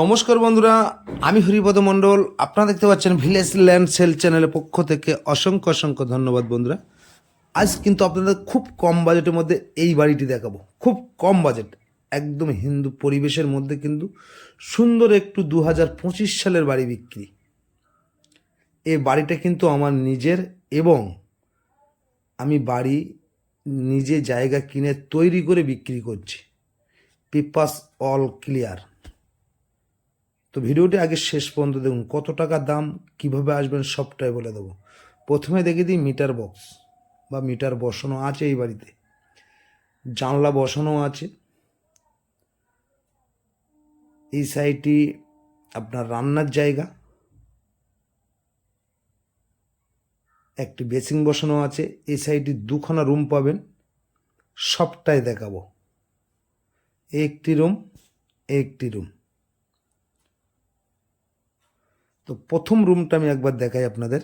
নমস্কার বন্ধুরা, আমি হরিপদ মণ্ডল। আপনারা দেখতে পাচ্ছেন ভিলেজ ল্যান্ড সেল চ্যানেলের পক্ষ থেকে অসংখ্য অসংখ্য ধন্যবাদ বন্ধুরা। আজ কিন্তু আপনাদের খুব কম বাজেটের মধ্যে এই বাড়িটি দেখাবো। খুব কম বাজেট, একদম হিন্দু পরিবেশের মধ্যে কিন্তু সুন্দর একটু দু হাজার পঁচিশ সালের বাড়ি বিক্রি। এ বাড়িটা কিন্তু আমার নিজের এবং আমি বাড়ি নিজে জায়গা কিনে তৈরি করে বিক্রি করছি। পিপাস অল ক্লিয়ার। তো ভিডিওটি আগে শেষ পর্যন্ত দেখুন, কত টাকা দাম, কীভাবে আসবেন সবটাই বলে দেবো। প্রথমে দেখে দিই মিটার বক্স বা মিটার বসানো আছে এই বাড়িতে। জানলা বসানো আছে। এই সাইডটি আপনার রান্নার জায়গা। একটি বেসিং বসানো আছে। এই সাইডে দুখানা রুম পাবেন। সবটাই দেখাবো। একটি রুম একটি রুম। তো প্রথম রুমটা আমি একবার দেখাই আপনাদের।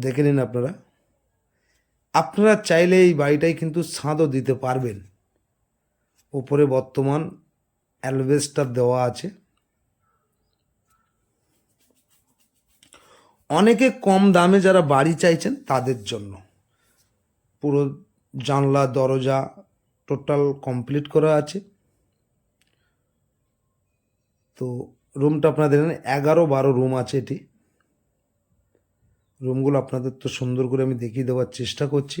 দেখে নিন আপনারা। আপনারা চাইলে এই বাড়িটাই কিন্তু ছাদও দিতে পারবেন। ওপরে বর্তমান অ্যালবেস্টার দেওয়া আছে। অনেকে কম দামে যারা বাড়ি চাইছেন তাদের জন্য। পুরো জানলা, দরজা টোটাল কমপ্লিট করা আছে। তো রুমটা আপনাদের এগারো বারো রুম আছে এটি। রুমগুলো আপনাদের তো সুন্দর করে আমি দেখিয়ে দেওয়ার চেষ্টা করছি।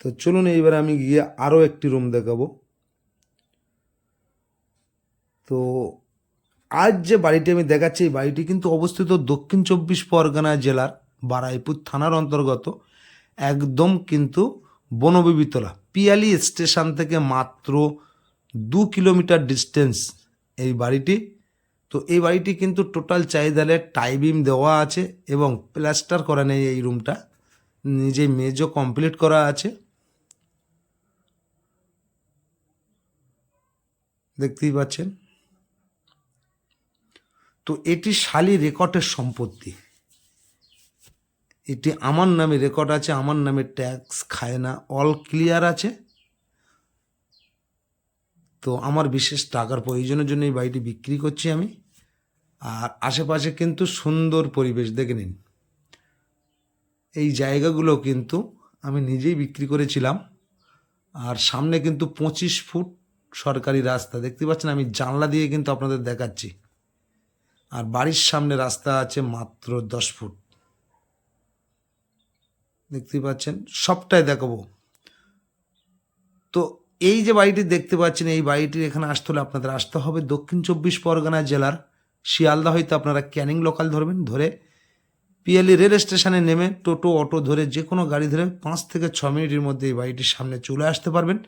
তো চলুন এইবার আমি গিয়ে আরও একটি রুম দেখাবো। তো আজ যে বাড়িটি আমি দেখাচ্ছি, এই বাড়িটি কিন্তু অবস্থিত দক্ষিণ চব্বিশ পরগনা জেলার বারাইপুর থানার অন্তর্গত, একদম কিন্তু বনবিবিতলা, পিয়ালি স্টেশন থেকে মাত্র দু কিলোমিটার ডিস্টেন্স এই বাড়িটি। তো এই বাড়িটি কিন্তু টোটাল চাহিদালে টাইবিম দেওয়া আছে এবং প্লাস্টার করা নেই এই রুমটা নিজে মেজও কমপ্লিট করা আছে। দেখতেই পাচ্ছেন। তো এটি শালি রেকর্ডের সম্পত্তি। এটি আমার নামে রেকর্ড আছে, আমার নামে ট্যাক্স খায় না অল ক্লিয়ার আছে। তো আমার বিশেষ টাকার প্রয়োজনের জন্য এই বাড়িটি বিক্রি করছি আমি। আর আশেপাশে কিন্তু সুন্দর পরিবেশ, দেখে নিন। এই জায়গাগুলো কিন্তু আমি নিজেই বিক্রি করেছিলাম। আর সামনে কিন্তু পঁচিশ ফুট সরকারি রাস্তা, দেখতে পাচ্ছেন? আমি জানলা দিয়ে কিন্তু আপনাদের দেখাচ্ছি। আর বাড়ির সামনে রাস্তা আছে মাত্র দশ ফুট। দেখতে পাচ্ছেন? সবটাই দেখাবো। তো এই যে বাড়িটি দেখতে পাচ্ছেন, এই বাড়িটির এখানে আসতে হলে আপনাদের আসতে হবে দক্ষিণ চব্বিশ পরগনা জেলার শিয়ালদা, হয়তো আপনারা ক্যানিং লোকাল ধরবেন, ধরে পিএলই রেল স্টেশনে নেমে টোটো, অটো ধরে যে কোনো গাড়ি ধরে পাঁচ থেকে ছ মিনিটের মধ্যে এই বাড়িটির সামনে চলে আসতে পারবেন।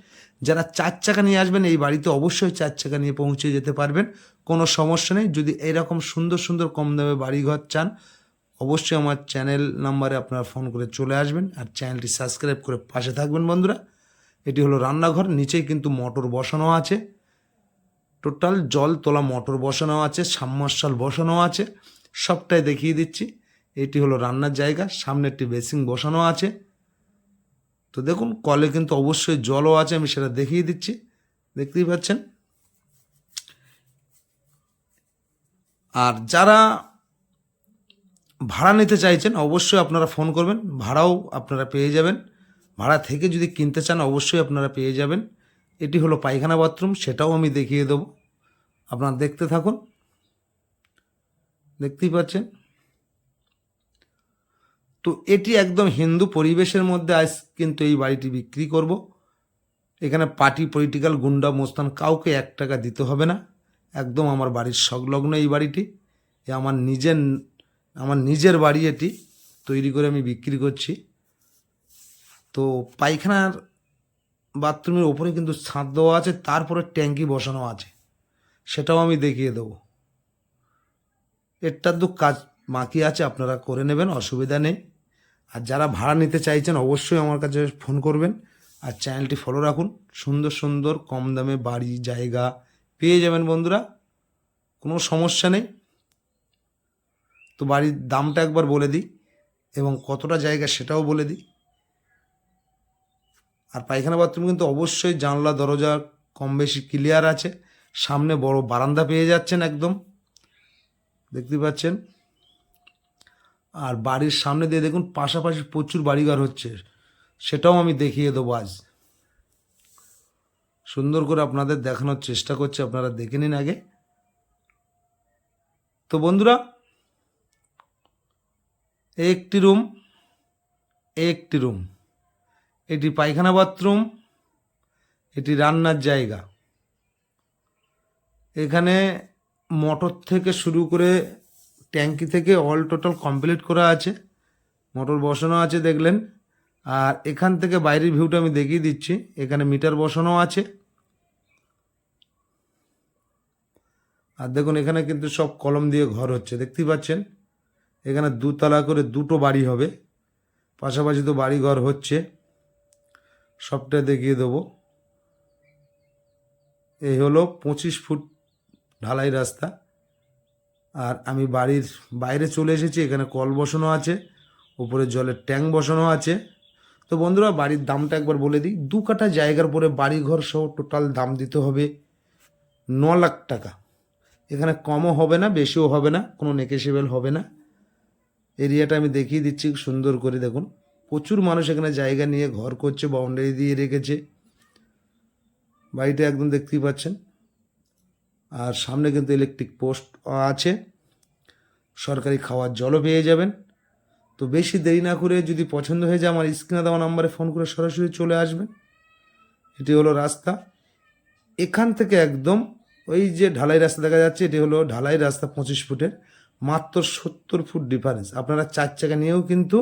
যারা চার চাকা নিয়ে আসবেন, এই বাড়িতে অবশ্যই চার চাকা নিয়ে পৌঁছে যেতে পারবেন, কোনো সমস্যা নেই। যদি এরকম সুন্দর সুন্দর কম দামে বাড়িঘর চান, অবশ্যই আমার চ্যানেল নাম্বারে আপনারা ফোন করে চলে আসবেন আর চ্যানেলটি সাবস্ক্রাইব করে পাশে থাকবেন বন্ধুরা। এটি হলো রান্নাঘর, নিচেই কিন্তু মোটর বসানো আছে। টোটাল জল তোলা মোটর বসানো আছে, সাবমার্শাল বসানো আছে। সবটাই দেখিয়ে দিচ্ছি। এটি হলো রান্নার জায়গা, সামনে একটি বেসিং বসানো আছে। তো দেখুন, কলে কিন্তু অবশ্যই জলও আছে, আমি সেটা দেখিয়ে দিচ্ছি। দেখতেই পাচ্ছেন? আর যারা ভাড়া নিতে চাইছেন, অবশ্যই আপনারা ফোন করবেন, ভাড়াও আপনারা পেয়ে যাবেন। ভাড়া থেকে যদি কিনতে চান, অবশ্যই আপনারা পেয়ে যাবেন। এটি হলো পায়খানা বাথরুম, সেটাও আমি দেখিয়ে দেবো। আপনারা দেখতে থাকুন। দেখতেই পাচ্ছেন? তো এটি একদম হিন্দু পরিবেশের মধ্যে আজ কিন্তু এই বাড়িটি বিক্রি করব। এখানে পার্টি পলিটিক্যাল গুন্ডা মোস্তান কাউকে এক টাকা দিতে হবে না। একদম আমার বাড়ির সংলগ্ন এই বাড়িটি। এ আমার নিজের আমার নিজের বাড়ি এটি। তৈরি করে আমি বিক্রি করছি। তো পায়খানার বাথরুমের ওপরে কিন্তু ছাদ দেওয়া আছে, তারপরে ট্যাঙ্কি বসানো আছে। সেটাও আমি দেখিয়ে দেবো। এরটার দু কাজ বাকি আছে, আপনারা করে নেবেন, অসুবিধা নেই। আর যারা ভাড়া নিতে চাইছেন, অবশ্যই আমার কাছে ফোন করবেন আর চ্যানেলটি ফলো রাখুন। সুন্দর সুন্দর, কম দামে বাড়ি, জায়গা পেয়ে যাবেন বন্ধুরা, কোনো সমস্যা নেই। তো বাড়ির দামটা একবার বলে দিই এবং কতটা জায়গা সেটাও বলে দিই। আর পায়খানা বাথরুম কিন্তু অবশ্যই জানলা, দরজা কম বেশি ক্লিয়ার আছে। সামনে বড় বারান্দা পেয়ে যাচ্ছেন একদম। দেখতে পাচ্ছেন? আর বাড়ির সামনে দিয়ে দেখুন, পাশাপাশি প্রচুর বাড়িঘর হচ্ছে। সেটাও আমি দেখিয়ে দেবো আজ। সুন্দর করে আপনাদের দেখানোর চেষ্টা করছি, আপনারা দেখে নিন আগে। তো বন্ধুরা, একটি রুম একটি রুম এটি পায়খানা বাথরুম, এটি রান্নার জায়গা। এখানে মোটর থেকে শুরু করে ট্যাঙ্কি থেকে অল টোটাল কমপ্লিট করা আছে, মোটর বসানো আছে দেখলেন। আর এখান থেকে বাইরের ভিউটা আমি দেখিয়ে দিচ্ছি, এখানে মিটার বসানো আছে। আর দেখুন, এখানে কিন্তু সব কলম দিয়ে ঘর হচ্ছে, দেখতেই পাচ্ছেন? এখানে দুতলা করে দুটো বাড়ি হবে, পাশাপাশি তো বাড়ি ঘর হচ্ছে। সবটা দেখিয়ে দেবো। এই হলো পঁচিশ ফুট ঢালাই রাস্তা। আর আমি বাড়ির বাইরে চলে এসেছি, এখানে কল বসানো আছে, উপরে জলের ট্যাঙ্ক বসানো আছে। তো বন্ধুরা, বাড়ির দামটা একবার বলে দিই, দু কাঠা জায়গার পরে বাড়ি ঘর সহ টোটাল দাম দিতে হবে ন লাখ টাকা। এখানে কমও হবে না, বেশিও হবে না, কোনো নেকেশেবেল হবে না। এরিয়াটা আমি দেখিয়ে দিচ্ছি, সুন্দর করে দেখুন। প্রচুর মানুষ এখানে জায়গা নিয়ে ঘর করছে বাউন্ডারি দিয়ে রেখেছে। বাড়িটা একদম দেখতেই পাচ্ছেন। আর সামনে কিন্তু ইলেকট্রিক পোস্ট আছে। সরকারি খাওয়ার জলও পেয়ে যাবেন। তো বেশি দেরি না করে যদি পছন্দ হয়ে যায়, আমার স্ক্রিনে দেওয়া নাম্বারে ফোন করে সরাসরি চলে আসবেন। এটি হলো রাস্তা। এখান থেকে একদম ওই যে ঢালাই রাস্তা দেখা যাচ্ছে, এটি হলো ঢালাই রাস্তা পঁচিশ ফুটের, মাত্র সত্তর ফুট ডিফারেন্স আপনারা চার চাকা নিয়েও কিন্তু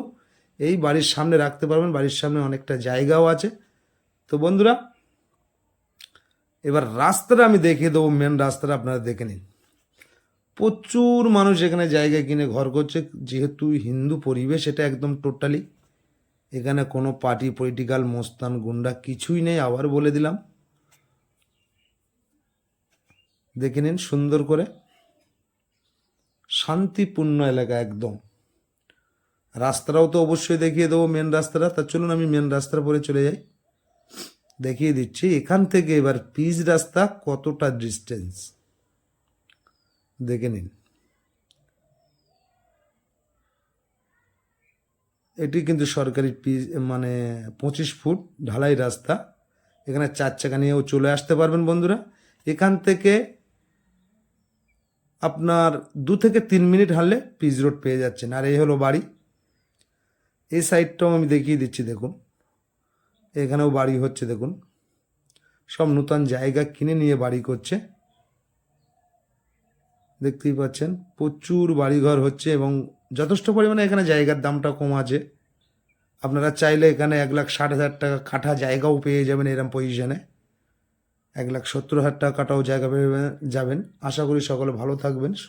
এই বাড়ির সামনে রাখতে পারবেন, বাড়ির সামনে অনেকটা জায়গাও আছে। তো বন্ধুরা, এবার রাস্তাটা আমি দেখিয়ে দেবো মেন রাস্তাটা আপনারা দেখে নিন। প্রচুর মানুষ এখানে জায়গা কিনে ঘর করছে, যেহেতু হিন্দু পরিবেশ, এটা একদম টোটালি এখানে কোনো পার্টি পলিটিক্যাল মোস্তান, গুন্ডা কিছুই নেই, আবার বলে দিলাম। দেখে নিন সুন্দর করে। শান্তিপূর্ণ এলাকা একদম। রাস্তাটাও তো অবশ্যই দেখিয়ে দেবো মেন রাস্তাটা। তা চলুন আমি মেন রাস্তার পরে চলে যাই। দেখিয়ে দিচ্ছি, এখান থেকে এবার পিচ রাস্তা কতটা ডিস্টেন্স দেখে নিন। এটি কিন্তু সরকারি পিচ মানে পঁচিশ ফুট ঢালাই রাস্তা। এখানে চার চাকা নিয়েও চলে আসতে পারবেন বন্ধুরা। এখান থেকে আপনার দু থেকে তিন মিনিট হাঁটলে পিচ রোড পেয়ে যাচ্ছেন। আর এই হলো বাড়ি। এই সাইডটাও আমি দেখিয়ে দিচ্ছি, দেখুন। এখানেও বাড়ি হচ্ছে, দেখুন। সব নূতন জায়গা কিনে নিয়ে বাড়ি করছে। দেখতেই পাচ্ছেন, প্রচুর বাড়িঘর হচ্ছে এবং যথেষ্ট পরিমাণে এখানে জায়গার দামটা কম আছে। আপনারা চাইলে এখানে এক লাখ ষাট হাজার টাকা কাঠা জায়গাও পেয়ে যাবেন এরম পজিশনে এক লাখ সত্তর হাজার টাকা কাটাও জায়গা পেয়ে যাবেন। আশা করি সকলে ভালো থাকবেন।